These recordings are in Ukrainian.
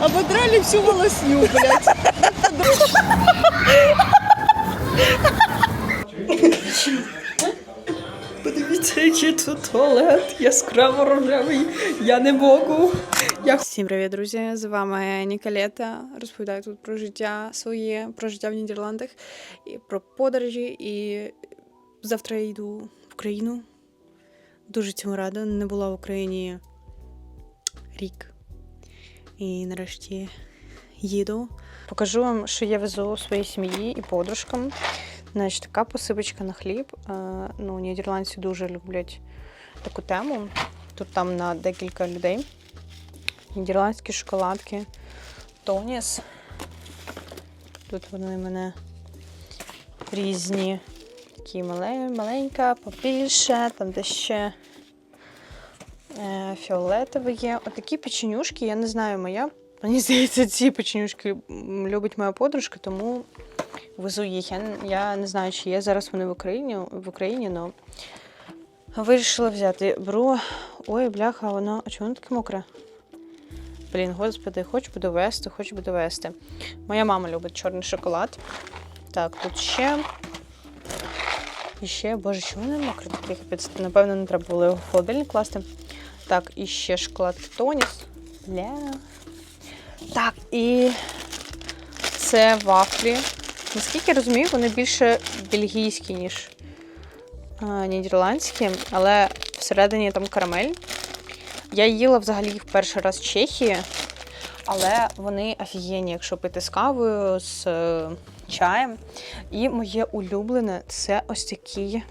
Ободрали всю волосню, блядь. Подивіться, який тут туалет, яскраво рожевий, я не можу. Я... Всім привіт, друзі! З вами Ніколета. Розповідаю тут про життя своє, про життя в Нідерландах, і про подорожі. І завтра я йду в Україну. Дуже цьому рада. Не була в Україні рік. І нарешті їду. Покажу вам, що я везу своїй сім'ї і подружкам. Значить, така посипочка на хліб. Е, Ну, нідерландці дуже люблять таку тему. Тут там на декілька людей. Нідерландські шоколадки. Тоніс. Тут вони в мене різні. Такі мале- маленька, побільше, там де ще фіолетове є. Отакі печенюшки, я не знаю, моя. Мені здається, ці печенюшки любить моя подружка, тому везу їх. Я, я не знаю, чи є зараз вони в Україні, в Україні, але вирішила взяти. Беру. Ой, бляха, воно. А чому воно таке мокре? Блін, господи, хоч би довести, хоч би довести. Моя мама любить чорний шоколад. Так, тут ще. І ще, боже, чому не мокре? Напевно, не треба було його в холодильник класти. Так, і ще шоколад Тоніс. Так, і це вафлі. Наскільки я розумію, вони більше бельгійські, ніж нідерландські, але всередині там карамель. Я їла взагалі їх перший раз в Чехії, але вони офігенні, якщо пити з кавою, з е, чаєм. І моє улюблене це ось такий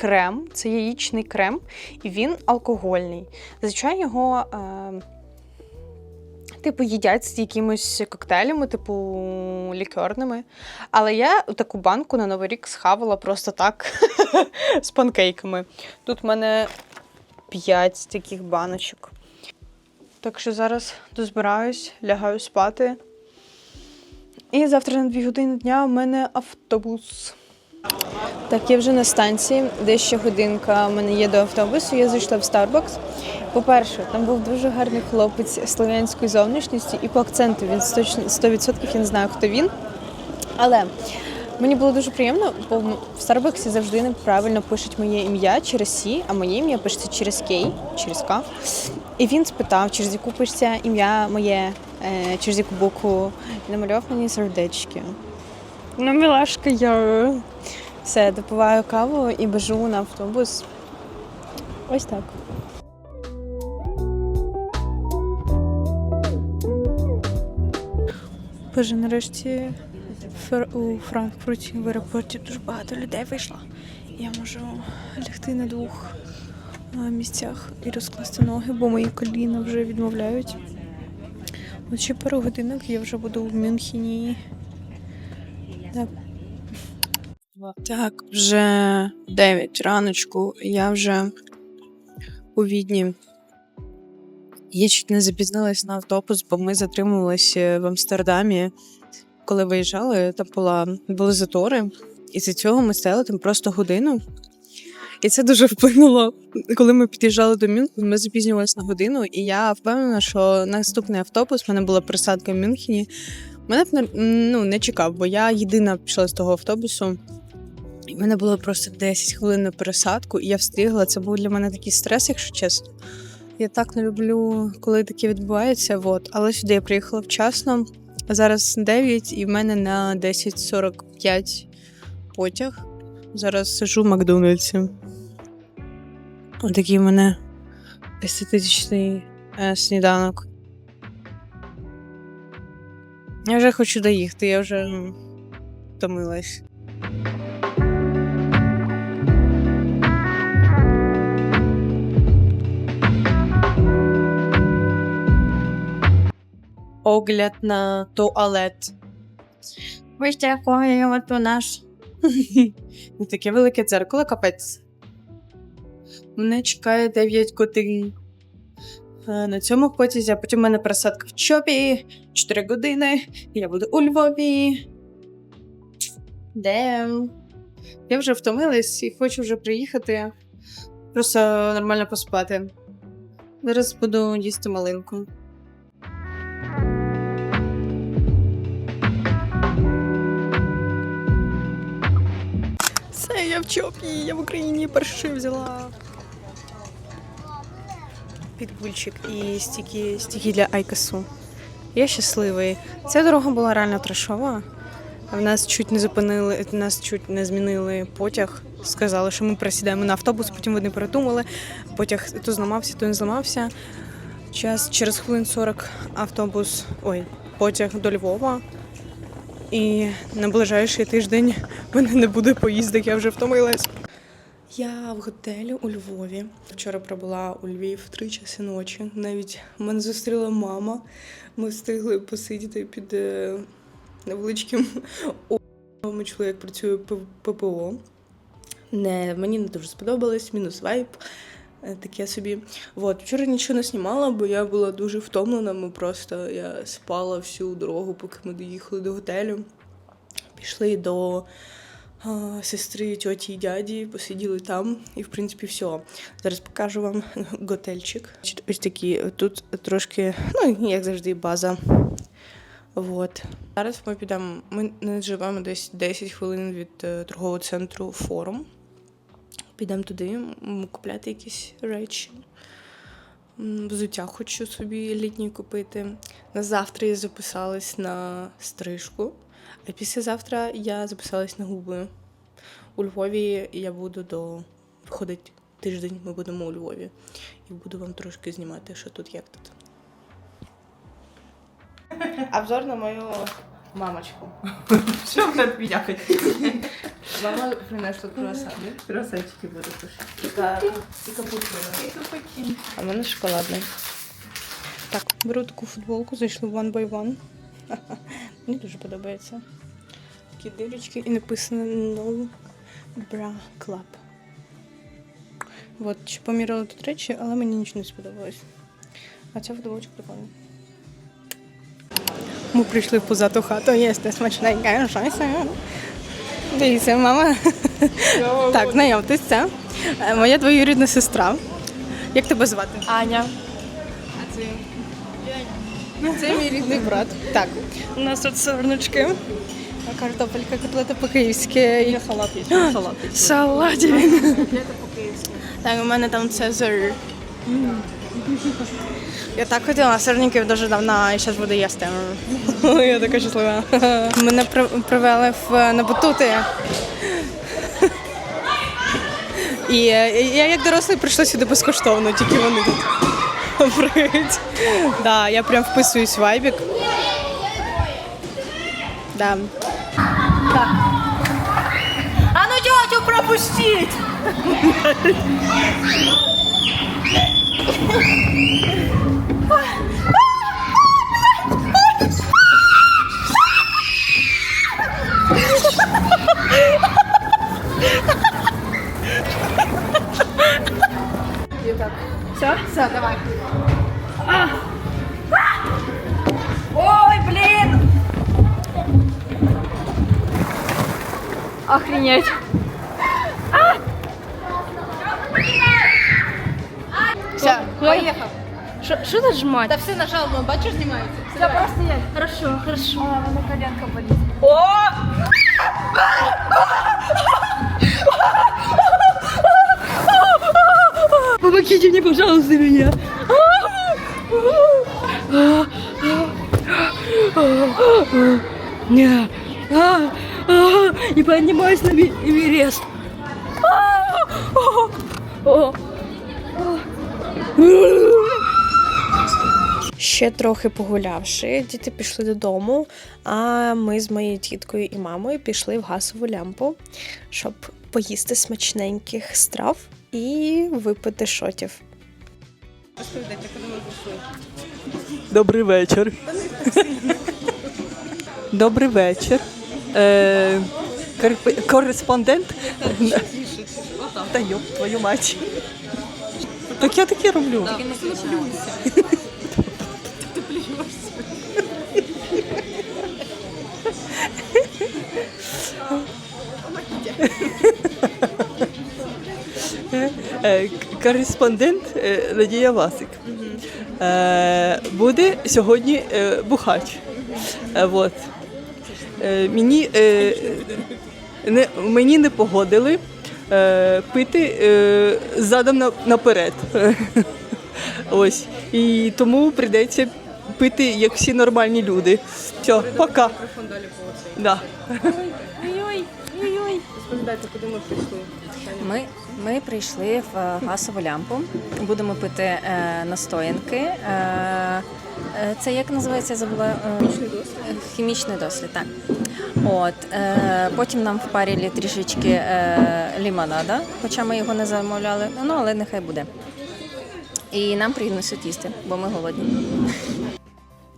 крем. Це яєчний крем, і він алкогольний. Зазвичай його. Е, Типу, їдять з якимось коктейлями, типу лікерними. Але я таку банку на Новий рік схавала просто так з панкейками. Тут в мене 5 таких баночок. Так що зараз дозбираюсь, лягаю спати. І завтра на 2 години дня у мене автобус. Так, я вже на станції, де ще годинка в мене є до автобусу. Я зайшла в Starbucks. По-перше, там був дуже гарний хлопець слов'янської зовнішності, і по акценту він 100%, 100% я не знаю, хто він. Але мені було дуже приємно, бо в Starbucks завжди неправильно пишуть моє ім'я через Сі, а моє ім'я пишеться через Кей, через К. І він спитав, через яку пишеться ім'я моє, е, через яку букву, і намалював мені сердечки. Ну, милашка я. Все, допиваю каву і біжу на автобус. Ось так. Боже, нарешті у Франкфурті в аеропорті дуже багато людей вийшло. Я можу лягти на двох е, місцях і розкласти ноги, бо мої коліна вже відмовляють. Ще пару годинок я вже буду в Мюнхені. Так. Так, вже 9 раночку, я вже у Відні. Я чуть не запізнилась на автобус, бо ми затримувалися в Амстердамі. Коли виїжджали, там була, були затори, і за цього ми стояли там просто годину. І це дуже вплинуло. Коли ми під'їжджали до Мюнхену, ми запізнювалися на годину, і я впевнена, що наступний автобус в мене була присадка в Мюнхені. Мене б ну, не чекав, бо я єдина пішла з того автобусу. І в мене було просто 10 хвилин на пересадку, і я встигла. Це був для мене такий стрес, якщо чесно. Я так не люблю, коли таке відбувається. Вот. Але сюди я приїхала вчасно. Зараз 9, і в мене на 10.45 потяг. Зараз сижу в Макдональдсі. Отакий в мене естетичний е, сніданок. Я вже хочу доїхати, я вже втомилась. Огляд на туалет. Ось такий от у нас. Таке велике дзеркало, капець. Мене чекає 9 годин. Е, на цьому потязі, а потім у мене пересадка в чопі 4 години, я буду у Львові. Дем. Я вже втомилась і хочу вже приїхати, просто нормально поспати. Зараз буду їсти малинку. Це я в чопі, я в Україні перші взяла. Підпульчик і стіки, стіки для Айкасу. Я щасливий. Ця дорога була реально трешова. В нас чуть не зупинили, нас чуть не змінили потяг. Сказали, що ми присідаємо на автобус, потім вони передумали. Потяг то зламався, то не зламався. Час через хвилин 40 автобус, ой, потяг до Львова. І на ближайший тиждень в мене не буде поїздок, я вже втомилась. Я в готелі у Львові. Вчора пробула у Львів в три часи ночі. Навіть мене зустріла мама. Ми встигли посидіти під е, невеличким о- Ми чули, як працює ППО. Не, мені не дуже сподобалось, мінус вайб. е, Таке собі. От, вчора нічого не знімала, бо я була дуже втомлена. Ми просто я спала всю дорогу, поки ми доїхали до готелю. Пішли до сестри, тьоті і дяді, посиділи там, і в принципі все. Зараз покажу вам готельчик. Ось такі тут трошки, ну як завжди, база. Вот. Зараз ми підемо. Ми не живемо десь 10 хвилин від е, торгового центру форум. Підемо туди, купляти якісь речі. Взуття хочу собі літній купити. На завтра я записалась на стрижку, а післязавтра я записалась на губи. У Львові я буду до виходить тиждень, ми будемо у Львові. І буду вам трошки знімати, що тут, як тут. Обзор на мою мамочку. Що в тебе підяхать? Мама принесла круасани. Красавчики будуть І капусту. А в мене шоколадний. Так, беру таку футболку, зайшли в One by One. Мені дуже подобається. Такі дирочки і написано No Bra Club. От, ще поміряла тут речі, але мені нічого не сподобалось. А ця футболочка прикольна. Ми прийшли в позату хату, їсти смачненьке, щось. Дивіться, мама. Так, знайомтесь, це е, моя двоюрідна сестра. Як тебе звати? Аня. Це... Мій рідний брат. Так, у нас тут сорнички, картопелька, котлета по-київськи. і- Салат є. Салат є. Салаті. Так, у мене там цезар. Я так хотіла сирників дуже давно, і зараз буду їсти. Я така щаслива. Мене привели в, на батути. І я як дорослий прийшла сюди безкоштовно, тільки вони тут приють. Да, я прям вписуюсь в вайбік. Да. А ну тетю пропустіть! Все? Все, давай. А! Ой, блин! Охренеть. Все, поехал. Что нажимать? Да все нажал, но бачишь, снимается. Да просто я. Хорошо, хорошо. А, на коленка болит. Помогите мне, пожалуйста, меня. Не, поднимаюсь на Эверест. Ще трохи погулявши, діти пішли додому, а ми з моєю тіткою і мамою пішли в газову лямпу, щоб поїсти смачненьких страв і випити шотів. Добрий вечір. Добрий вечір. Е, корп- кореспондент. Та йоп, твою мать. Так я таке роблю. Е, Кореспондент е, Надія Васик. Е, Буде сьогодні бухач. Е, Мені, не, мені не погодили пити задом наперед. Ось. І тому прийдеться пити, як всі нормальні люди. Все, пока. Да. Розповідайте, куди ми прийшли. Ми, ми прийшли в е, газову лямпу. Будемо пити е, настоянки. Е, е, це як називається? Забула хімічний дослід. Хімічний дослід, так. От е, потім нам впарили трішечки е, лімонада, хоча ми його не замовляли. Ну але нехай буде. І нам принесуть їсти, бо ми голодні.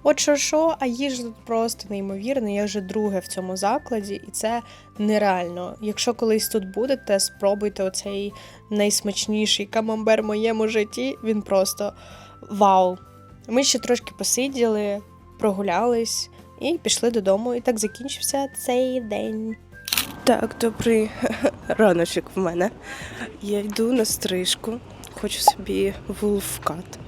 От що що, а їжа тут просто неймовірна. Я вже друге в цьому закладі, і це нереально. Якщо колись тут будете, спробуйте оцей найсмачніший камамбер в моєму житті. Він просто вау. Ми ще трошки посиділи, прогулялись і пішли додому. І так закінчився цей день. Так, добрий раночок в мене. Я йду на стрижку, хочу собі вулфкат.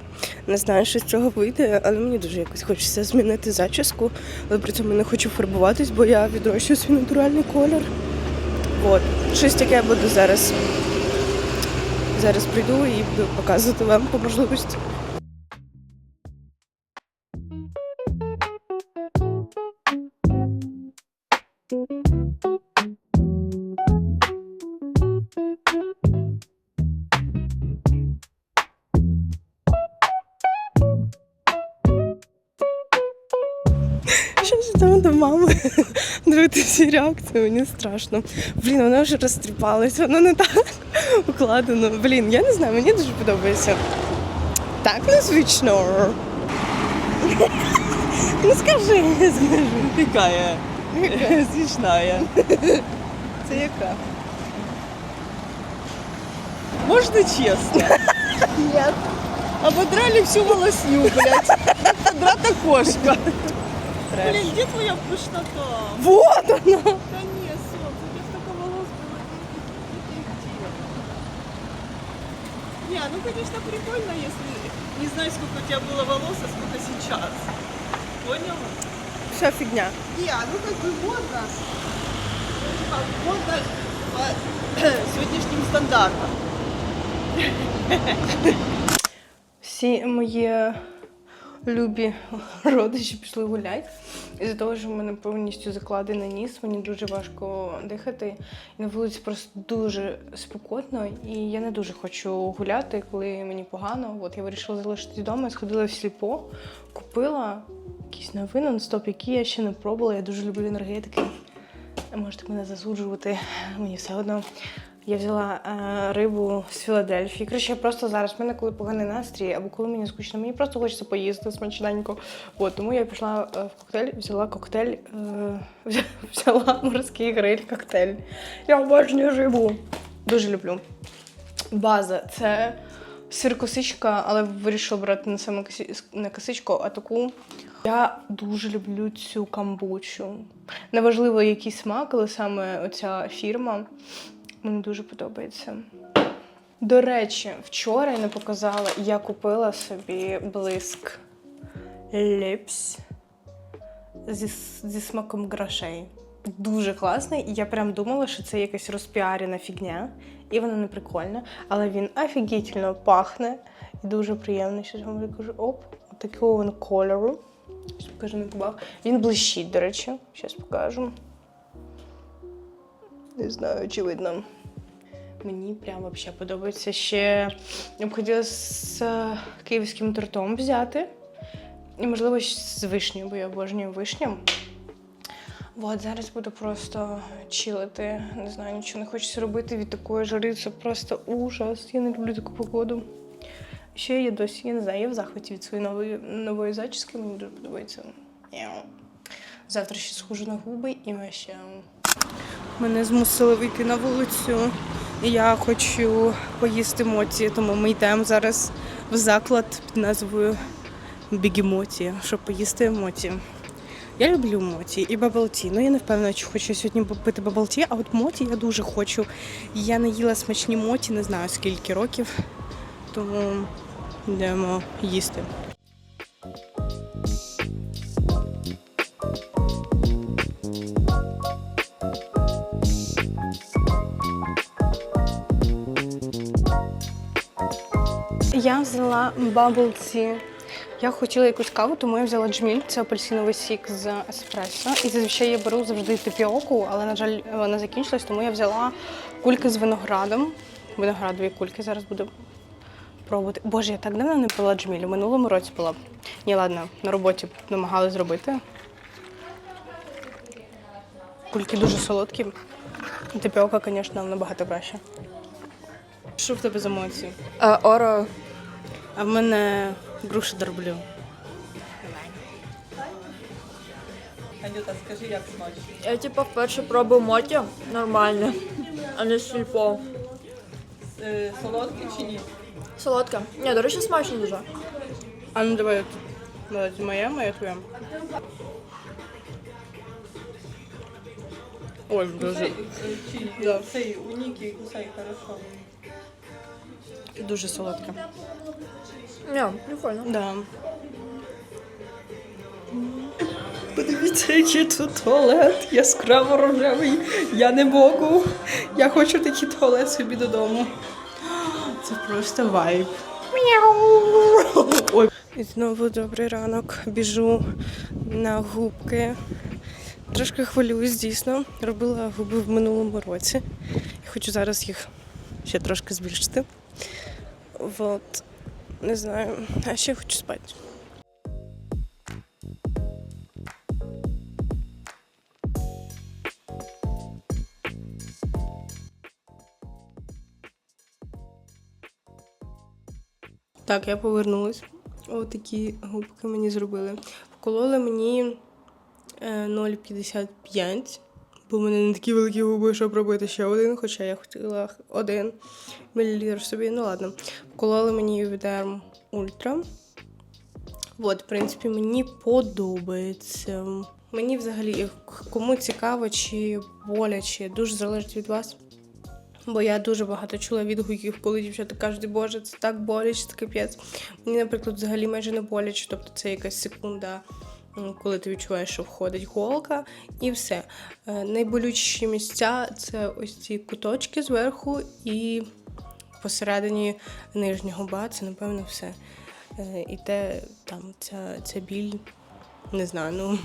Не знаю, що з цього вийде, але мені дуже якось хочеться змінити зачіску, але при цьому не хочу фарбуватись, бо я відрощую свій натуральний колір. От, щось таке буду зараз. Зараз прийду і буду показувати вам по можливості. Дивитися реакцію, мені страшно. Блін, вона вже розтріпалась, воно не так укладено. Блін, я не знаю, мені дуже подобається. Так незвично. Ну скажи, скажи. Какая? Смешная. Це яка? Можно честно? Ні. Ободрали всю волосню, блядь. Драта кошка. Блин, где твоя пышнота? Вот вона. Да нет, солнце, у тебя столько волос было. Не, ну конечно прикольно, если не знаю, сколько у тебя было волос, а сколько сейчас. Понял? Вся фігня. Не, ну как бы модно. Ну, как, Модно по сегодняшним стандартам. Всі мої любі родичі пішли гуляти. Із-за того, що в мене повністю закладений ніс, мені дуже важко дихати. І на вулиці просто дуже спекотно, і я не дуже хочу гуляти, коли мені погано. От я вирішила залишитись вдома, сходила в сліпо, купила якісь новини нон-стоп, які я ще не пробувала. Я дуже люблю енергетики. Можете мене засуджувати, мені все одно. Я взяла е, рибу з Філадельфії. Коротше, я просто зараз в мене, коли поганий настрій, або коли мені скучно, мені просто хочеться поїсти смачненько. От, тому я пішла е, в коктейль, взяла коктейль, е, взя- взяла морський гриль коктейль. Я обожнюю рибу. Дуже люблю. База це сир косичка, але вирішила брати не саме не косичку, а таку. Я дуже люблю цю камбучу. Неважливо, який смак, але саме оця фірма мені дуже подобається. До речі, вчора я не показала, я купила собі блиск ліпс зі, зі смаком грошей. Дуже класний, і я прям думала, що це якась розпіарена фігня, і вона не прикольна, але він офігітельно пахне і дуже приємний. Щось вам покажу. Оп, такого він кольору. Покажу на губах. Він блищить, до речі. Зараз покажу. Не знаю, чи видно. Мені прям вообще подобається. Ще я б хотіла з е, київським тортом взяти. І, можливо, з вишнею, бо я обожнюю вишню. От, зараз буду просто чилити. Не знаю, нічого не хочеться робити від такої жари. Це просто ужас. Я не люблю таку погоду. Ще я досі, я не знаю, я в захваті від своєї нової, нової зачіски, мені дуже подобається. Завтра ще схожу на губи і ми ще. Мене змусили вийти на вулицю. І я хочу поїсти моті, тому ми йдемо зараз в заклад під назвою Бігімоті, щоб поїсти моті. Я люблю моті і бабалті. Ну я не впевнена, чи хочу сьогодні попити бабалті, а от моті я дуже хочу. Я не їла смачні моті, не знаю скільки років, тому йдемо їсти. Взяла bubble tea. Я хотіла якусь каву, тому я взяла джміль, це апельсиновий сік з еспресо. І зазвичай я беру завжди тапіоку, але, на жаль, вона закінчилась, тому я взяла кульки з виноградом. Виноградові кульки зараз буду пробувати. Боже, я так давно не пила джміль. У минулому році пила. Ні, ладно, на роботі намагалась зробити. Кульки дуже солодкі. Тапіока, звісно, набагато краще. Що в тебе за емоції? Оро. А в мене груша дроблю. Анюта, скажи, як смачно? Я типу вперше пробую моті нормально, а не сільпо. Е, Солодкий чи ні? Солодке. Ні, до речі, смачно дуже. А ну давай тут. Давай, моя, моя твоя. Ой, дуже, Чи Да. цей у Ніки кусай хорошо. Дуже солодка. Ні, прикольно. Да. Подивіться, який тут туалет, яскраво рожевий. Я не можу. Я хочу такий туалет собі додому. Це просто вайб. Ой. І знову добрий ранок. Біжу на губки. Трошки хвилююсь, дійсно. Робила губи в минулому році. Хочу зараз їх ще трошки збільшити. Вот. Не знаю. А ще хочу спати. Так, я повернулась. Отакі губки мені зробили. Вкололи мені е, 0,55, бо в мене не такі великі губи, щоб робити ще один, хоча я хотіла один мілілітр собі. Ну ладно. Вкололи мені Ювідерм Ультра. От, в принципі, мені подобається. Мені взагалі, кому цікаво чи боляче, дуже залежить від вас. Бо я дуже багато чула відгуків, коли дівчата кажуть, боже, це так боляче, це капець. Мені, наприклад, взагалі майже не боляче, тобто це якась секунда, коли ти відчуваєш, що входить голка, і все. Е, Найболючіші місця це ось ці куточки зверху і посередині нижнього губа, це напевно все. Е, І те там ця, ця біль, не знаю, ну.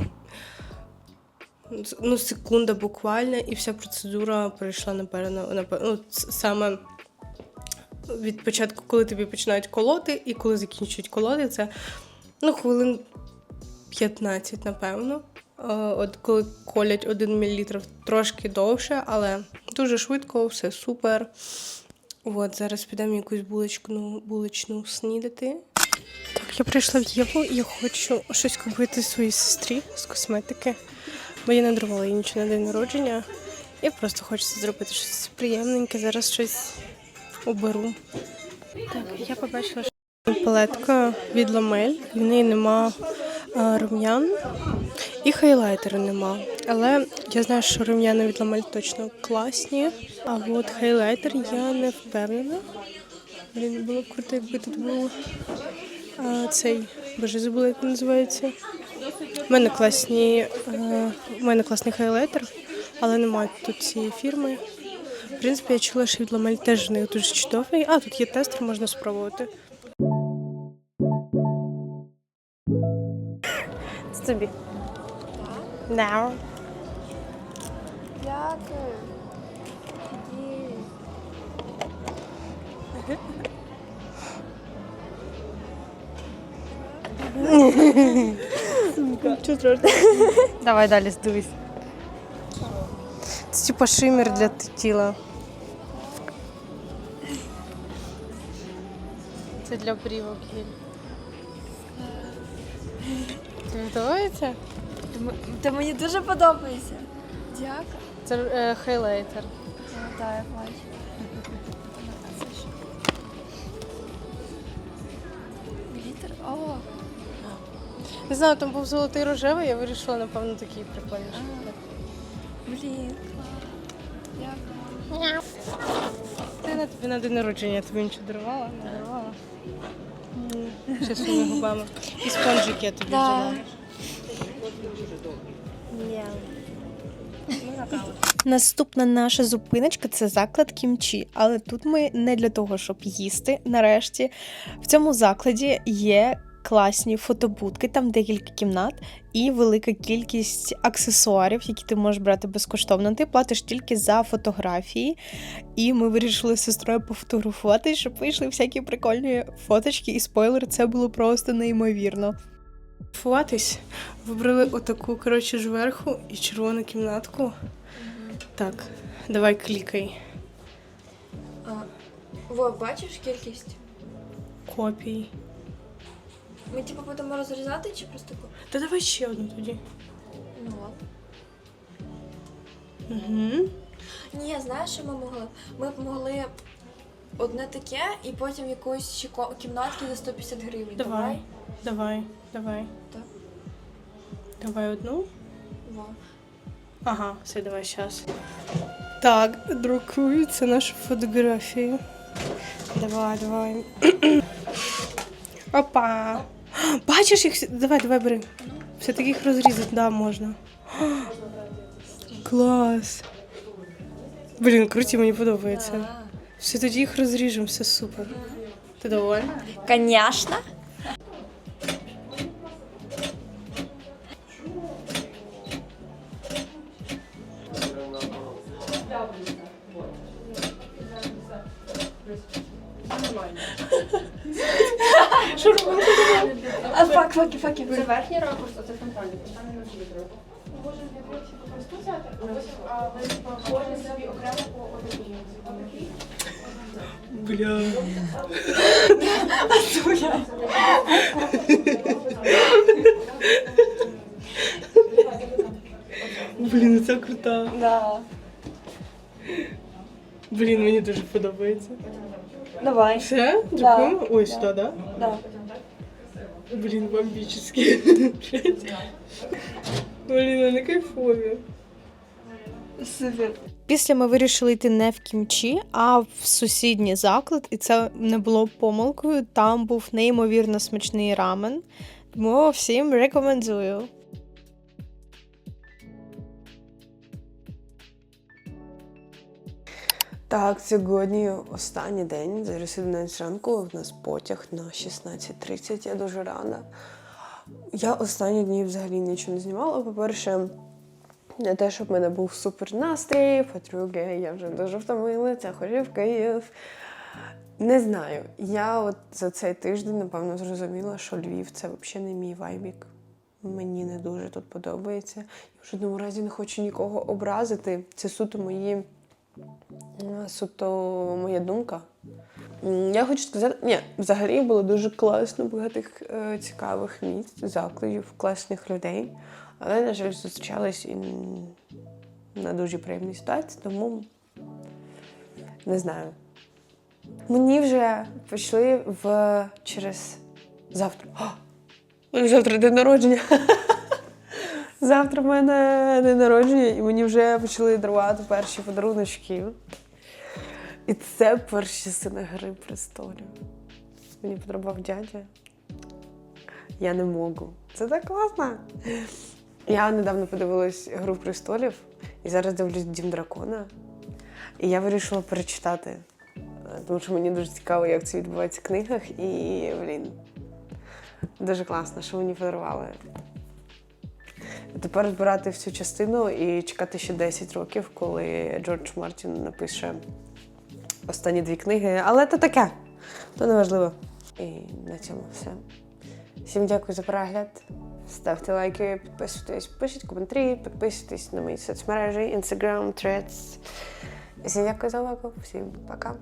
Ну, секунда буквально, і вся процедура пройшла напевно, напевно ну, саме від початку, коли тобі починають колоти, і коли закінчують колоти, це ну, хвилин 15, напевно. Е, От коли колять 1 мл трошки довше, але дуже швидко, все супер. От, зараз підемо якусь булочку, булочну снідати. Так, я прийшла в Єву і я хочу щось купити своїй сестрі з косметики. Бо я не дарувала їй нічого на день народження. І просто хочеться зробити щось приємненьке. Зараз щось оберу. Так, я побачила, що палетка від Ламель, в неї нема а, рум'ян і хайлайтеру нема. Але я знаю, що рум'яна від Ламель точно класні. А от хайлайтер я не впевнена. Блін, було б круто, якби тут був а, цей. Боже, забула, як він називається. У мене класні, е, у мене класний хайлайтер, але немає тут цієї фірми. В принципі, я чула, що від Ламель теж в них дуже чудовий. А, тут є тестер, можна спробувати. Це. Да. Дякую. Давай далі здивись. Це типа шимер для тіла. Це для брівок гель. Тобі подобається? Та мені дуже подобається. Дякую. Це е, хайлайтер. Так, я бачу. Глітер? О, Не знаю, там був золотий рожевий, я вирішила, напевно, такий прикольніший. блін. Дякую. Це на тобі на день народження, я тобі нічого дарувала, не дарувала. Ще своїми губами. І спонжик я тобі Да. Ні. Наступна наша зупиночка це заклад кімчі. Але тут ми не для того, щоб їсти. Нарешті в цьому закладі є класні фотобудки, там декілька кімнат і велика кількість аксесуарів, які ти можеш брати безкоштовно. Ти платиш тільки за фотографії. І ми вирішили з сестрою пофотографувати, щоб вийшли всякі прикольні фоточки. І спойлер, це було просто неймовірно. Фотографуватись вибрали отаку, коротше, зверху і червону кімнатку. Так, давай клікай. Во, бачиш кількість? Копій. Ми типу будемо розрізати чи просто ко- Та давай ще одну тоді. Ну от. Угу. Ні, знаєш, що ми могли? Ми б могли одне таке і потім якоїсь ще ко- кімнатки за 150 гривень. Давай. Давай, давай. Так. Давай одну. Во. Ага, все, давай зараз. Так, друкуються наші фотографії. Давай, давай. Опа. Бачиш їх? всі- Давай, давай бери. Все-таки їх розрізати, да, можна. Клас. Блін, круті, мені подобається. Все тоді їх розріжемо, все супер. Ти довольна? Конечно. А фак, факи, факи. Це верхній ракурс, а це фронтальний. Бля. Блін, це крута. Да. Блін, мені дуже подобається. Давай. Все? Да. Друкуємо? Ой, сюди, да? Да. Блін, бомбічні. Блін, вони кайфові. Супер. Після ми вирішили йти не в кімчі, а в сусідній заклад, і це не було помилкою. Там був неймовірно смачний рамен. Тому всім рекомендую. Так, сьогодні останній день. Зараз 11 ранку. У нас потяг на 16.30. Я дуже рада. Я останні дні взагалі нічого не знімала. По-перше, не те, щоб в мене був супер настрій. По-друге, я вже дуже втомилася, хочу в Київ. Не знаю. Я от за цей тиждень, напевно, зрозуміла, що Львів це взагалі не мій вайбік. Мені не дуже тут подобається. Я в жодному разі не хочу нікого образити. Це суто мої Суто моя думка. Я хочу сказати, ні, взагалі було дуже класно, багатих е, цікавих місць, закладів, класних людей. Але, на жаль, зустрічались і на дуже приємній ситуації, тому не знаю. Мені вже пішли в через завтра. О! Завтра день народження. Завтра в мене день народження, і мені вже почали дарувати перші подаруночки. І це перші сини Гри престолів. Мені подарував дядя. Я не можу. Це так класно. Я недавно подивилась Гру престолів і зараз дивлюсь Дім дракона. І я вирішила перечитати. Тому що мені дуже цікаво, як це відбувається в книгах. І, блін, дуже класно, що мені подарували. Тепер збирати всю частину і чекати ще 10 років, коли Джордж Мартін напише останні дві книги. Але то таке, то не важливо. І на цьому все. Всім дякую за перегляд. Ставте лайки, підписуйтесь, пишіть коментарі, підписуйтесь на мої соцмережі, Instagram, Threads. Всім дякую за увагу. Всім пока.